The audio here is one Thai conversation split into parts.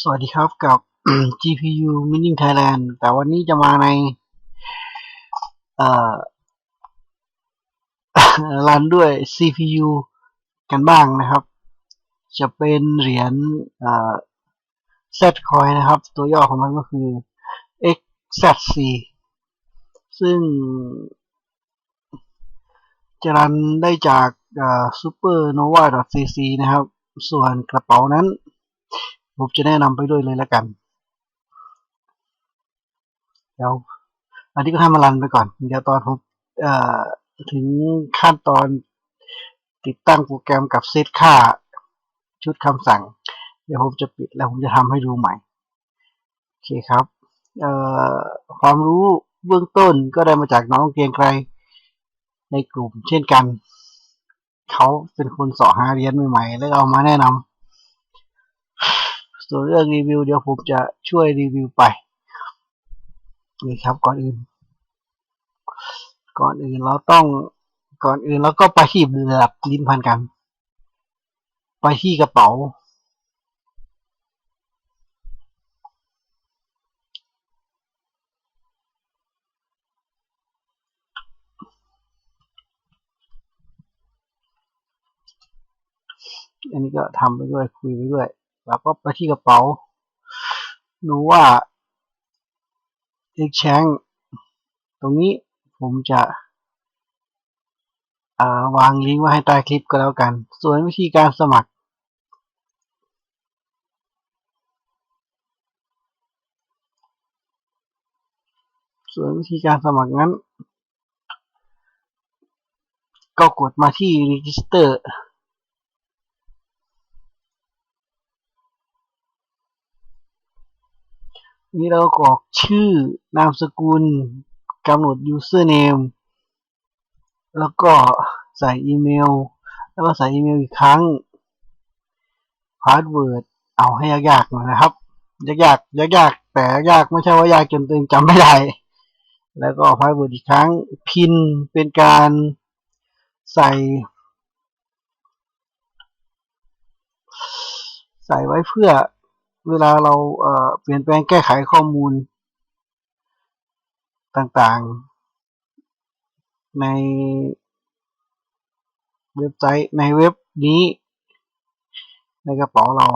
สวัสดีครับกับ GPU Mining Thailand แต่วันนี้จะมาในรันด้วย CPU กันบ้างนะครับ จะเป็นเหรียญ Zcoin นะครับ ตัวย่อของมันก็คือ XZC ซึ่ง จะรันได้จาก supernova.cc นะครับ ส่วนกระเป๋านั้น ผมจะแนะนำไปด้วยเลยแล้วกัน เดี๋ยวอันนี้ก็ให้มารันไปก่อน เดี๋ยวตอนผมถึงขั้นตอนติดตั้งโปรแกรมกับเซตค่าชุดคำสั่ง เดี๋ยวผมจะปิดแล้วผมจะทำให้ดูใหม่ โอเคครับความรู้เบื้องต้นก็ได้มาจากน้องเกรียงไกรในกลุ่มเช่นกัน เขาเป็นคนสอหาเรียนใหม่ๆ แล้วเอามาแนะนำ ส่วนเรื่องรีวิวเดี๋ยวผมจะช่วยรีวิวไปนี่ครับก่อนอื่น ก่อนอื่นเราต้องก่อนอื่นเราก็ไปที่ระดับลิ้นพันกัน ไปที่กระเป๋า อันนี้ก็ทำไปด้วยคุยไปด้วย แล้วก็ไปที่กระเป๋า ดูว่าเอกแชงตรงนี้ผมจะวางลิงก์ไว้ให้ใต้คลิปก็แล้วกัน ส่วนวิธีการสมัคร ส่วนวิธีการสมัครนั้น ก็กดมาที่ Register นี่เรากรอกชื่อนามสกุลกำหนด username แล้วก็ใส่อีเมล แล้วก็ใส่อีเมลอีกครั้งพาสเวิร์ดเอาให้ยากๆหน่อยนะครับ ยากๆยากๆแต่ยากไม่ใช่ว่ายากจนตัวเองจำไม่ได้ แล้วก็พาสเวิร์ดอีกครั้ง พินเป็นการใส่ ใส่ไว้เพื่อเวลาเราเเป ลี่ยนแปลงแก้ไขข้อมูลต่างๆ ในเว็บไซต์ในเว็บนี้ ในกระเป๋าเรา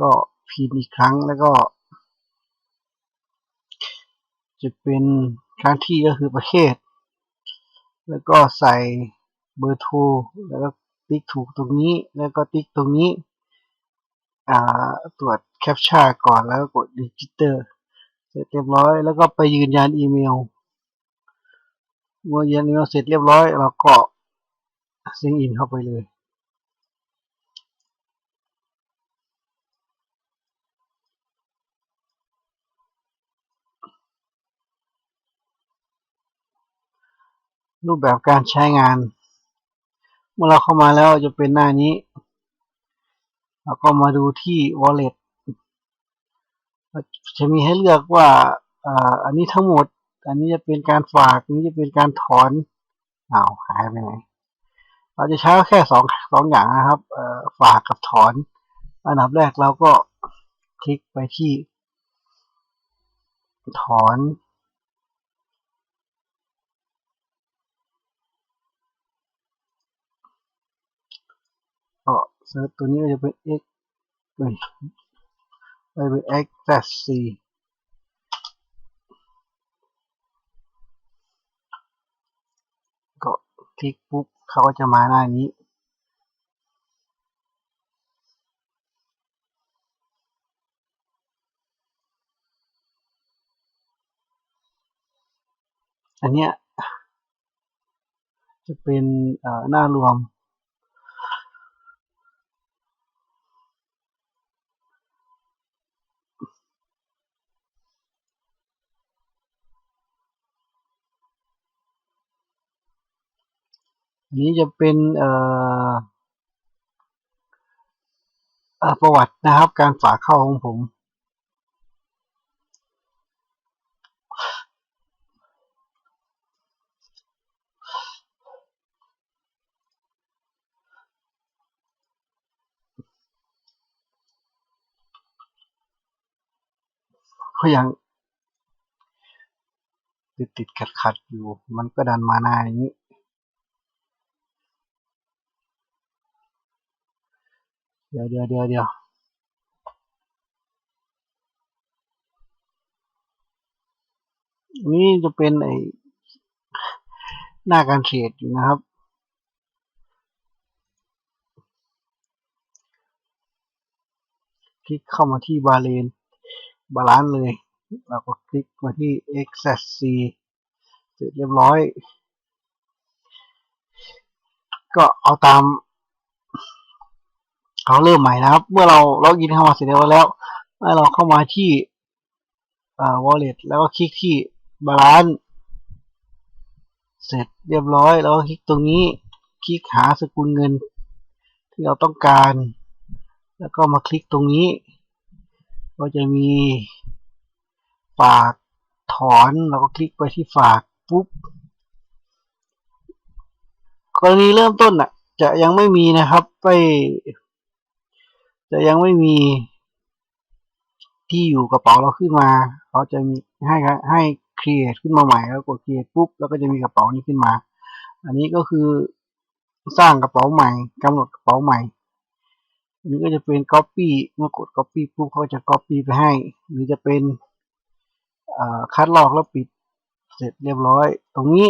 ก็พิมพ์อีกครั้งแล้วก็ จะเป็นครั้งที่ก็คือประเทศ แล้วก็ใส่เบอร์โทรแล้วก็ติ๊กถูกตรงนี้แล้วก็ติ๊กตรงนี้ตรวจ แคปชั่นก่อนแล้วก็กดดิจิเตอร์เสร็จเรียบร้อย แล้วก็ไปยืนยันอีเมล เมื่อยืนยันอีเมลเสร็จเรียบร้อยเราก็ซิงอินเข้าไปเลยรูปแบบการใช้งาน เมื่อเราเข้ามาแล้วจะเป็นหน้านี้ แล้วก็มาดูที่ wallet จะมีให้เลือกว่าอันนี้ทั้งหมด อันนี้จะเป็นการฝากอันนี้จะเป็นการถอนอ้าวหายไปไหนเราจะใช้แค่สองสองอย่างนะครับฝากกับถอน อันดับแรกเราก็คลิกไปที่ถอนก็เซิร์ชตัวนี้ก็จะเป็น x เอ้ย เป็น x c ก็คลิกปุ๊บเขาก็จะมาหน้านี้อันเนี้ยจะเป็นหน้ารวม อันนี้จะเป็นประวัตินะครับ การฝากเข้าของผม ก็ยังติดติดขัดขัดอยู่ มันก็ดันมาหน้าอย่างนี้ เดี๋ยวเดี๋ยวเดี๋ยวเดี๋ยวนี่จะเป็นไอหน้าการเทรดอยู่นะครับ คลิกเข้ามาที่บาเลนบาลานเลยแล้วก็คลิกมาที่ XSC เสร็จเรียบร้อย ก็เอาตาม เขาเริ่มใหม่นะครับ เมื่อเราล็อกอินเข้ามาเสร็จเรียบร้อยแล้วให้เราเข้ามาที่อ่า wallet แล้วก็คลิกที่บาลานซ์เสร็จเรียบร้อย แล้วก็คลิกตรงนี้คลิกหาสกุลเงิน ที่เราต้องการ แล้วก็มาคลิกตรงนี้ ก็จะมีฝากถอนเราก็คลิกไปที่ฝากปุ๊บกรณีเริ่มต้นอะ จะยังไม่มีนะครับ ไป จะยังไม่มีที่อยู่กระเป๋าเราขึ้นมา เขาจะมีให้ให้ create ขึ้นมาใหม่แล้วกด create ปุ๊บแล้วก็จะมีกระเป๋านี้ขึ้นมา อันนี้ก็คือสร้างกระเป๋าใหม่กำหนดกระเป๋าใหม่อันนี้ก็จะเป็น copy เมื่อกด copy ปุ๊บเขาจะ copy ไปให้ หรือจะเป็นคัดลอกแล้วปิดเสร็จเรียบร้อย ตรงนี้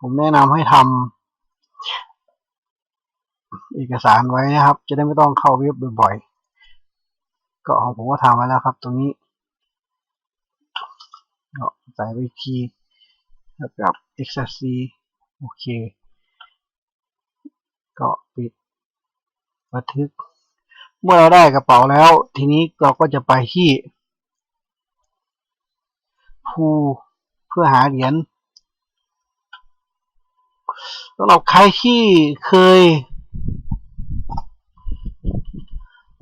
ผมแนะนำให้ทำเอกสารไว้นะครับ จะได้ไม่ต้องเข้าเว็บบ่อยๆ ก็ขอผมก็ทำไว้แล้วครับ ตรงนี้ก็ใส่ไว้คีย์แล้วกับ XRC โอเค ก็ปิดบันทึก เมื่อเราได้กระเป๋าแล้ว ทีนี้เราก็จะไปที่ภูเพื่อหาเหรียญสำหรับใครที่เคย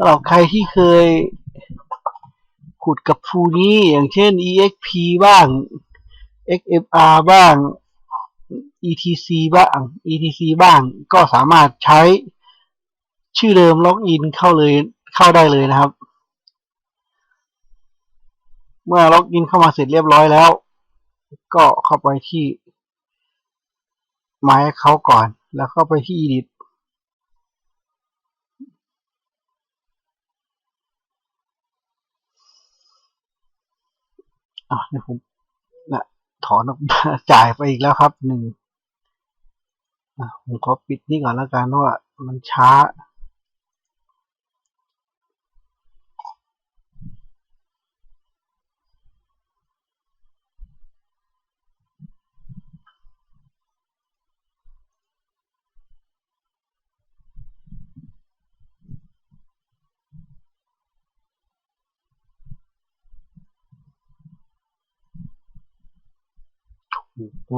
สำหรับใครที่เคยขุดกับภูนี้อย่างเช่น exp บ้าง xfr บ้าง etc บ้าง etc บ้าง ก็สามารถใช้ชื่อเดิมล็อกอินเข้าเลยเข้าได้เลยนะครับ เมื่อล็อกอินเข้ามาเสร็จเรียบร้อยแล้ว ก็เข้าไปที่ My Account ก่อน แล้วเข้าไปที่ Edit อะเดี๋ยวผมนะถอนออกมาจ่ายไปอีกแล้วครับหนึ่งอะผมขอปิดนี่ก่อนแล้วกันเพราะว่ามันช้า โอ้โห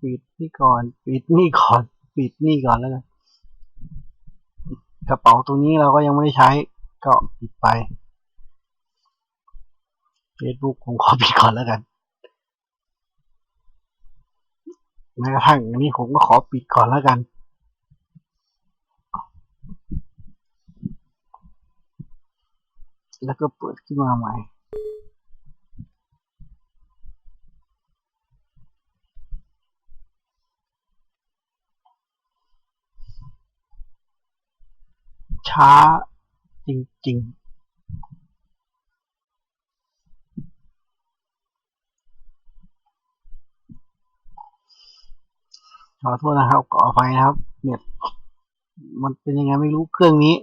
ปิดนี่ก่อน ปิดนี่ก่อน ปิดนี่ก่อนแล้วกันกระเป๋าตรงนี้เราก็ยังไม่ได้ใช้ ก็ปิดไป Facebook ผมขอปิดก่อนแล้วกันแม้กระทั่งอันนี้ผมก็ขอปิดก่อนแล้วกัน แล้วก็เปิดขึ้นมาใหม่ ช้าจริงๆขอโทษนะครับขออภัยนะครับ เนี่ย มันเป็นยังไงไม่รู้เครื่องนี้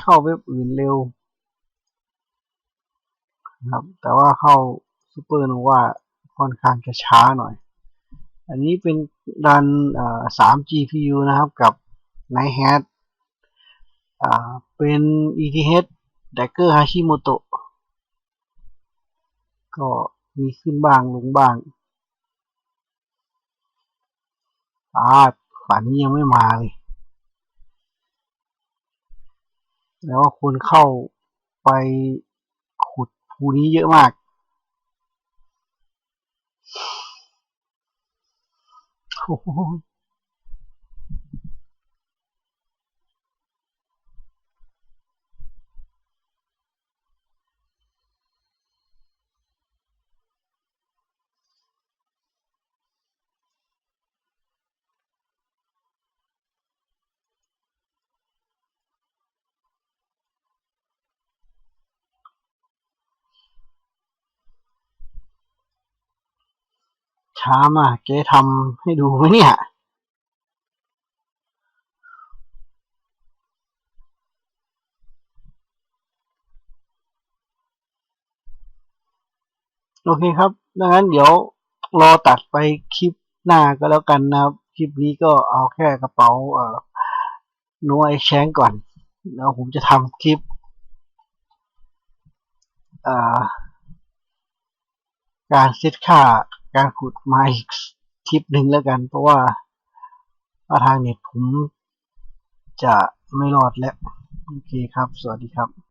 เข้าเว็บอื่นเร็วนะครับ แต่ว่าเข้าซูเปอร์โนวาค่อนข้างจะช้าหน่อย อันนี้เป็นดันสาม GPU นะครับกับ Nighthawk อ่าเป็น ETH Dagger Hashimoto ก็มีขึ้นบ้างลงบ้างอ่าป่านนี้ยังไม่มาเลย แล้วว่าคนเข้าไปขุดภูนี้เยอะมาก โอ้ ช้ามาก เจ๊ทำให้ดูไหมเนี่ย โอเคครับ ดังนั้นเดี๋ยวรอตัดไปคลิปหน้าก็แล้วกันนะครับ คลิปนี้ก็เอาแค่กระเป๋าเอ่อนัวไอแชงก่อน แล้วผมจะทำคลิปอ่าการเซตค่า การขุดมาอีกคลิปหนึ่งแล้วกัน เพราะว่าว่าทางเน็ตผมจะไม่รอดแล้ว โอเคครับ สวัสดีครับ